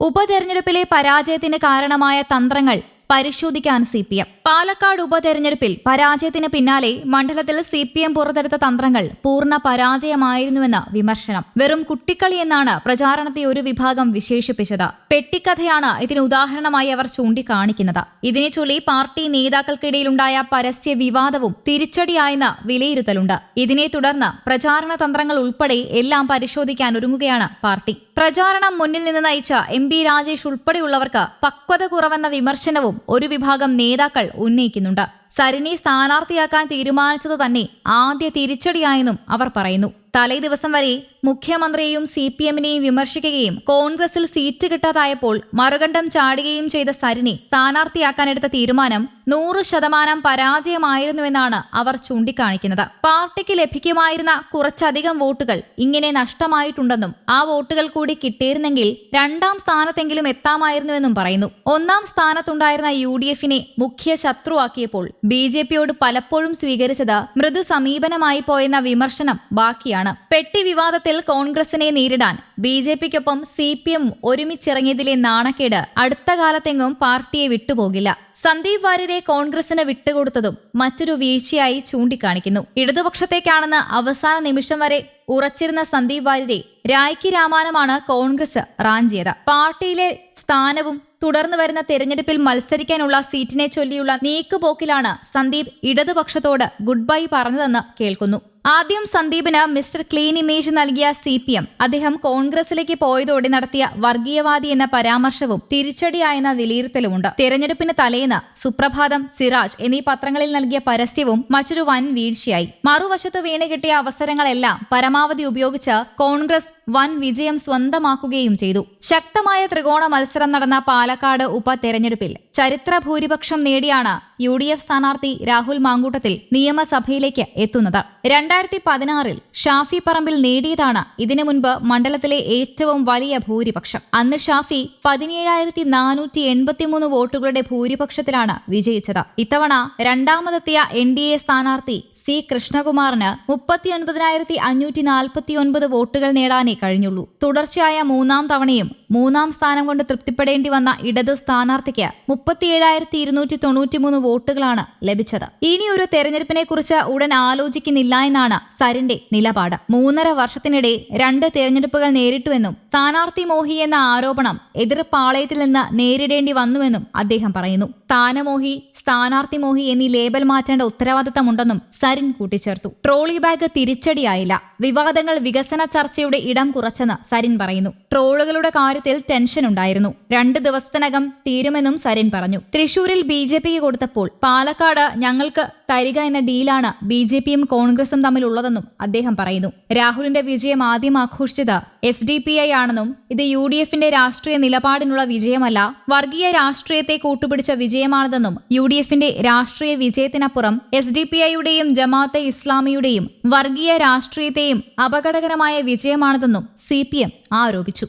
ഉപതെരഞ്ഞെടുപ്പിലെ പരാജയത്തിന് കാരണമായ തന്ത്രങ്ങൾ പരിശോധിക്കാൻ സി പി എം. പാലക്കാട് ഉപതെരഞ്ഞെടുപ്പിൽ പരാജയത്തിന് പിന്നാലെ മണ്ഡലത്തിൽ സി പി എം പുറത്തെടുത്ത തന്ത്രങ്ങൾ പൂർണ പരാജയമായിരുന്നുവെന്ന് വിമർശനം. വെറും കുട്ടിക്കളി എന്നാണ് പ്രചാരണത്തെ ഒരു വിഭാഗം വിശേഷിപ്പിച്ചത്. പെട്ടിക്കഥയാണ് ഇതിന് ഉദാഹരണമായി അവർ ചൂണ്ടിക്കാണിക്കുന്നത്. ഇതിനെ ചൊല്ലി പാർട്ടി നേതാക്കൾക്കിടയിലുണ്ടായ പരസ്യ വിവാദവും തിരിച്ചടിയായെന്ന് വിലയിരുത്തലുണ്ട്. ഇതിനെ തുടർന്ന് പ്രചാരണ തന്ത്രങ്ങൾ ഉൾപ്പെടെ എല്ലാം പരിശോധിക്കാൻ ഒരുങ്ങുകയാണ് പാർട്ടി. പ്രചാരണം മുന്നിൽ നിന്ന് നയിച്ച എം ബി രാജേഷ് ഉൾപ്പെടെയുള്ളവർക്ക് പക്വത കുറവെന്ന വിമർശനവും ഒരു വിഭാഗം നേതാക്കൾ ഉന്നയിക്കുന്നുണ്ട്. സരിനെ സ്ഥാനാർത്ഥിയാക്കാൻ തീരുമാനിച്ചത് തന്നെ ആദ്യ തിരിച്ചടിയായെന്നും അവർ പറയുന്നു. തലേ ദിവസം വരെ മുഖ്യമന്ത്രിയെയും സി പി എമ്മിനെയും വിമർശിക്കുകയും കോൺഗ്രസിൽ സീറ്റ് കിട്ടാതായപ്പോൾ മറുകണ്ഠം ചാടുകയും ചെയ്ത സരിനെ സ്ഥാനാർത്ഥിയാക്കാനെടുത്ത തീരുമാനം നൂറ് ശതമാനം പരാജയമായിരുന്നുവെന്നാണ് അവർ ചൂണ്ടിക്കാണിക്കുന്നത്. പാർട്ടിക്ക് ലഭിക്കുമായിരുന്ന കുറച്ചധികം വോട്ടുകൾ ഇങ്ങനെ നഷ്ടമായിട്ടുണ്ടെന്നും ആ വോട്ടുകൾ കൂടി കിട്ടിയിരുന്നെങ്കിൽ രണ്ടാം സ്ഥാനത്തെങ്കിലും എത്താമായിരുന്നുവെന്നും പറയുന്നു. ഒന്നാം സ്ഥാനത്തുണ്ടായിരുന്ന യു ഡി എഫിനെ മുഖ്യ ശത്രുവാക്കിയപ്പോൾ ബി ജെ പിയോട് പലപ്പോഴും സ്വീകരിച്ചത് മൃദു സമീപനമായി പോയെന്ന വിമർശനം ബാക്കിയാണ്. പെട്ടി വിവാദത്തിൽ കോൺഗ്രസിനെ നേരിടാൻ ബി ജെ പിക്കൊപ്പം സി പി എം ഒരുമിച്ചിറങ്ങിയതിലെ നാണക്കേട് അടുത്ത കാലത്തെങ്ങും പാർട്ടിയെ വിട്ടുപോകില്ല. സന്ദീപ് വാര്യരെ കോൺഗ്രസിന് വിട്ടുകൊടുത്തതും മറ്റൊരു വീഴ്ചയായി ചൂണ്ടിക്കാണിക്കുന്നു. ഇടതുപക്ഷത്തേക്കാണെന്ന് അവസാന നിമിഷം വരെ ഉറച്ചിരുന്ന സന്ദീപ് വാര്യരെ രായ്ക്ക് രാമാനമാണ് കോൺഗ്രസ് റാഞ്ചിയത്. പാർട്ടിയിലെ സ്ഥാനവും തുടർന്നു വരുന്ന തെരഞ്ഞെടുപ്പിൽ മത്സരിക്കാനുള്ള സീറ്റിനെ ചൊല്ലിയുള്ള നീക്കുപോക്കിലാണ് സന്ദീപ് ഇടതുപക്ഷത്തോട് ഗുഡ് ബൈ പറഞ്ഞതെന്ന് കേൾക്കുന്നു. ആദ്യം സന്ദീപിന് മിസ്റ്റർ ക്ലീൻ ഇമേജ് നൽകിയ സി പി എം. അദ്ദേഹം കോൺഗ്രസിലേക്ക് പോയതോടെ നടത്തിയ വർഗീയവാദി എന്ന പരാമർശവും തിരിച്ചടിയായെന്ന വിലയിരുത്തലുമുണ്ട്. തെരഞ്ഞെടുപ്പിന് തലേന്ന് സുപ്രഭാതം സിറാജ് എന്നീ പത്രങ്ങളിൽ നൽകിയ പരസ്യവും മറ്റൊരു വൻ വീഴ്ചയായി. മറുവശത്ത് വീണ് കിട്ടിയ അവസരങ്ങളെല്ലാം പരമാവധി ഉപയോഗിച്ച് കോൺഗ്രസ് വൻ വിജയം സ്വന്തമാക്കുകയും ചെയ്തു. ശക്തമായ ത്രികോണ മത്സരം നടന്ന പാലക്കാട് ഉപതെരഞ്ഞെടുപ്പിൽ ചരിത്ര ഭൂരിപക്ഷം നേടിയാണ് യു ഡി എഫ് സ്ഥാനാർത്ഥി രാഹുൽ മാങ്കൂട്ടത്തിൽ നിയമസഭയിലേക്ക് എത്തുന്നത്. രണ്ടായിരത്തി പതിനാറിൽ ഷാഫി പറമ്പിൽ നേടിയതാണ് ഇതിനു മുൻപ് മണ്ഡലത്തിലെ ഏറ്റവും വലിയ ഭൂരിപക്ഷം. അന്ന് ഷാഫി പതിനേഴായിരത്തി നാനൂറ്റി എൺപത്തിമൂന്ന് വോട്ടുകളുടെ ഭൂരിപക്ഷത്തിലാണ് വിജയിച്ചത്. ഇത്തവണ രണ്ടാമതെത്തിയ എൻ ഡി എ സ്ഥാനാർത്ഥി സി കൃഷ്ണകുമാറിന് മുപ്പത്തിയൊൻപതിനായിരത്തി അഞ്ഞൂറ്റി നാൽപ്പത്തിയൊൻപത് വോട്ടുകൾ നേടാനേ കഴിഞ്ഞുള്ളൂ. തുടർച്ചയായ മൂന്നാം തവണയും മൂന്നാം സ്ഥാനം കൊണ്ട് തൃപ്തിപ്പെടേണ്ടി വന്ന ഇടതു സ്ഥാനാർത്ഥിക്ക് മുപ്പത്തിയേഴായിരത്തി ഇരുന്നൂറ്റി തൊണ്ണൂറ്റിമൂന്ന് വോട്ടുകളാണ് ലഭിച്ചത്. ഇനി ഒരു തെരഞ്ഞെടുപ്പിനെ കുറിച്ച് ഉടൻ ആലോചിക്കുന്നില്ല എന്നാണ് സരിന്റെ നിലപാട്. മൂന്നര വർഷത്തിനിടെ രണ്ട് തെരഞ്ഞെടുപ്പുകൾ നേരിട്ടുവെന്നും സ്ഥാനാർത്ഥി മോഹി എന്ന ആരോപണം എതിർപ്പാളയത്തിൽ നിന്ന് നേരിടേണ്ടി വന്നുവെന്നും അദ്ദേഹം പറയുന്നു. സ്ഥാനമോഹി സ്ഥാനാർത്ഥി മോഹി എന്നീ ലേബൽ മാറ്റേണ്ട ഉത്തരവാദിത്തമുണ്ടെന്നും സരിൻ കൂട്ടിച്ചേർത്തു. ട്രോളി ബാഗ് തിരിച്ചടിയായില്ല. വിവാദങ്ങൾ വികസന ചർച്ചയുടെ ഇടം കുറച്ചെന്ന് സരിൻ പറയുന്നു. ട്രോളുകളുടെ കാര്യത്തിൽ ടെൻഷൻ ഉണ്ടായിരുന്നു. രണ്ട് ദിവസത്തിനകം തീരുമെന്നും സരിൻ പറഞ്ഞു. തൃശൂരിൽ ബി ജെ പിക്ക് കൊടുത്തപ്പോൾ പാലക്കാട് ഞങ്ങൾക്ക് തരിക എന്ന ഡീലാണ് ബി ജെ പിയും കോൺഗ്രസും തമ്മിലുള്ളതെന്നും അദ്ദേഹം പറയുന്നു. രാഹുലിന്റെ വിജയം ആദ്യം ആഘോഷിച്ചത് എസ് ഡി പി ഐ ആണെന്നും ഇത് യു ഡി എഫിന്റെ രാഷ്ട്രീയ നിലപാടിനുള്ള വിജയമല്ല വർഗീയ രാഷ്ട്രീയത്തെ കൂട്ടുപിടിച്ച വിജയമാണിതെന്നും യു ഡി എഫിന്റെ രാഷ്ട്രീയ വിജയത്തിനപ്പുറം എസ് ഡി പി ഐയുടെയും ജമാഅത്തെ ഇസ്ലാമിയുടെയും വർഗീയ രാഷ്ട്രീയത്തെയും അപകടകരമായ വിജയമാണിതെന്നും സി പി എം ആരോപിച്ചു.